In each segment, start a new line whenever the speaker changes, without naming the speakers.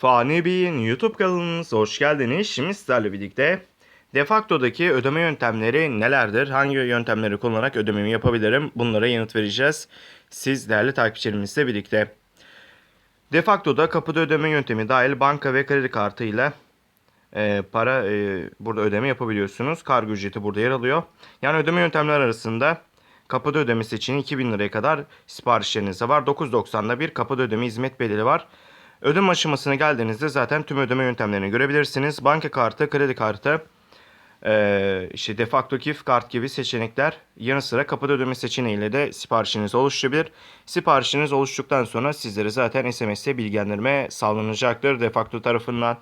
Fani Bey'in YouTube kanalınıza hoş geldiniz. Şimdi sizlerle birlikte Defacto'daki ödeme yöntemleri nelerdir? Hangi yöntemleri kullanarak ödememi yapabilirim? Bunlara yanıt vereceğiz. Siz değerli takipçilerimizle birlikte. Defacto'da kapıda ödeme yöntemi dahil banka ve kredi kartı ile e, para e, burada ödeme yapabiliyorsunuz. Kargo ücreti burada yer alıyor. Yani ödeme yöntemleri arasında kapıda ödeme seçeneği 2000 liraya kadar siparişlerinizde var. 9.90'da bir kapıda ödeme hizmet bedeli var. Ödeme aşamasına geldiğinizde zaten tüm ödeme yöntemlerini görebilirsiniz. Banka kartı, kredi kartı, e, işte defakto kif kart gibi seçenekler yanı sıra kapıda ödeme seçeneğiyle de siparişiniz oluşturabilir. Siparişiniz oluştuktan sonra sizlere zaten SMS'te bilgilendirme sağlanacaktır defakto tarafından.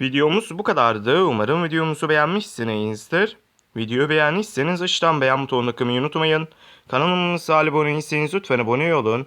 Videomuz bu kadardı. Umarım videomuzu beğenmişsinizdir. Videoyu beğendiyseniz aşağıdan beğen butonuna kılmayı unutmayın. Kanalımıza abone değilseniz lütfen abone olun.